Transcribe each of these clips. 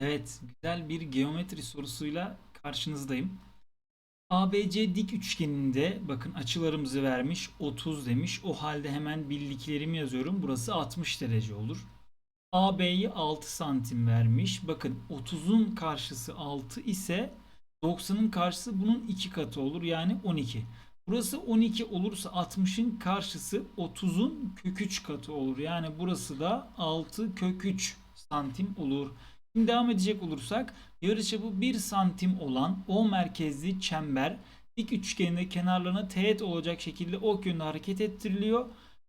Evet, güzel bir geometri sorusuyla karşınızdayım. ABC dik üçgeninde bakın açılarımızı vermiş 30 demiş. O halde hemen bildiklerimi yazıyorum. Burası 60 derece olur. AB'yi 6 santim vermiş. Bakın 30'un karşısı 6 ise 90'ın karşısı bunun 2 katı olur. Yani 12. Burası 12 olursa 60'ın karşısı 30'un kök 3 katı olur. Yani burası da 6 kök 3 santim olur. Şimdi devam edecek olursak yarıçapı 1 santim olan O merkezli çember dik üçgeninde kenarlarına teğet olacak şekilde ok yönünde hareket ettiriliyor.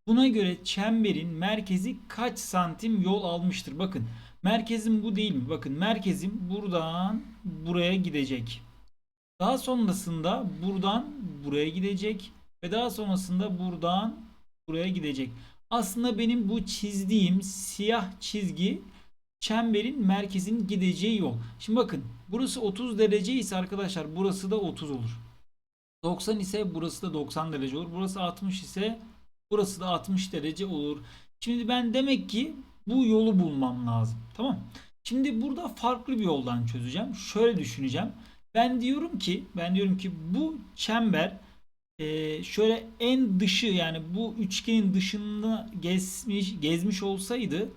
Buna göre çemberin merkezi kaç santim yol almıştır? Bakın merkezim bu değil mi? Bakın merkezim buradan buraya gidecek. Daha sonrasında buradan buraya gidecek ve daha sonrasında buradan buraya gidecek. Aslında benim bu çizdiğim siyah çizgi çemberin merkezinin gideceği yol. Şimdi bakın burası 30 derece ise arkadaşlar burası da 30 olur. 90 ise burası da 90 derece olur. Burası 60 ise burası da 60 derece olur. Şimdi ben demek ki bu yolu bulmam lazım. Tamam. Şimdi burada farklı bir yoldan çözeceğim. Şöyle düşüneceğim. Ben diyorum ki ben diyorum ki bu çember e, şöyle en dışı yani bu üçgenin dışında gezmiş gezmiş olsaydı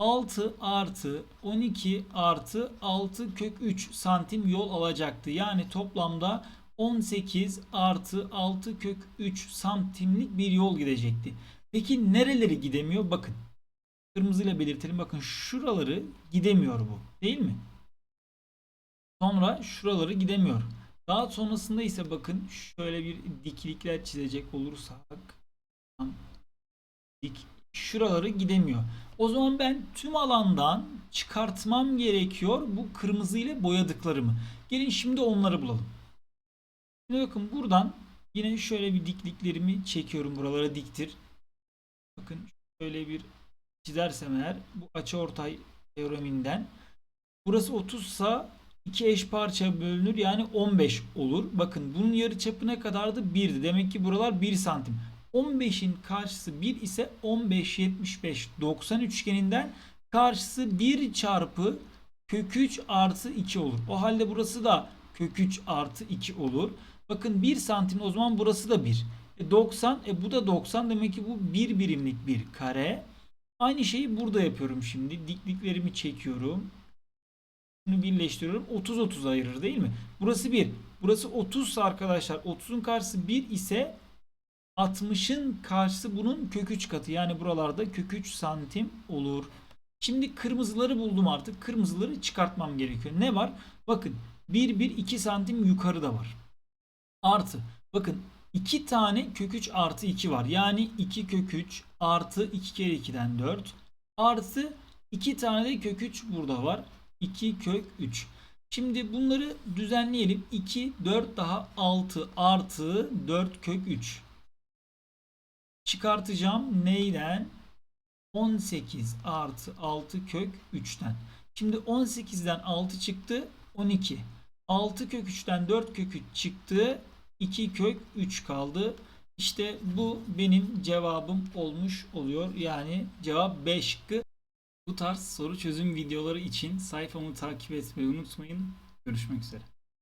6 artı 12 artı 6 kök 3 santim yol alacaktı. Yani toplamda 18 artı 6 kök 3 santimlik bir yol gidecekti. Peki nereleri gidemiyor? Bakın. Kırmızıyla belirtelim. Bakın şuraları gidemiyor bu. Değil mi? Sonra şuraları gidemiyor. Daha sonrasında ise bakın şöyle bir diklikler çizecek olursak dik şuraları gidemiyor. O zaman ben tüm alandan çıkartmam gerekiyor bu kırmızı ile boyadıklarımı. Gelin şimdi onları bulalım. Şimdi bakın buradan yine şöyle bir dikliklerimi çekiyorum. Buralara diktir. Bakın şöyle bir çizersem eğer bu açıortay teoreminden burası 30 sa iki eş parça bölünür yani 15 olur. Bakın bunun yarıçapı ne kadardı? 1'di. Demek ki buralar 1 santim. 15'in karşısı 1 ise 15 75 90 üçgeninden karşısı 1 çarpı kök 3 artı 2 olur. O halde burası da kök 3 artı 2 olur. Bakın 1 santim o zaman burası da 1. E 90 e bu da 90 demek ki bu 1 birimlik bir kare. Aynı şeyi burada yapıyorum şimdi. Dikliklerimi çekiyorum. Bunu birleştiriyorum. 30 30 ayırır değil mi? Burası 1. Burası 30 ise arkadaşlar 30'un karşısı 1 ise 60'ın karşısı bunun kök 3 katı. Yani buralarda kök 3 santim olur. Şimdi kırmızıları buldum artık. Kırmızıları çıkartmam gerekiyor. Ne var? Bakın 1 1 2 santim yukarıda var. Artı. Bakın 2 tane kök 3 artı 2 var. Yani 2 kök 3 artı 2 kere 2'den 4 artı 2 tane de kök 3 burada var. 2 kök 3. Şimdi bunları düzenleyelim. 2 4 daha 6 artı 4 kök 3 çıkartacağım neyden? 18 artı 6 kök 3'ten. Şimdi 18'den 6 çıktı 12. 6 kök 3'ten 4 kök 3 çıktı. 2 kök 3 kaldı. İşte bu benim cevabım olmuş oluyor. Yani cevap 5 şıkkı. Bu tarz soru çözüm videoları için sayfamı takip etmeyi unutmayın. Görüşmek üzere.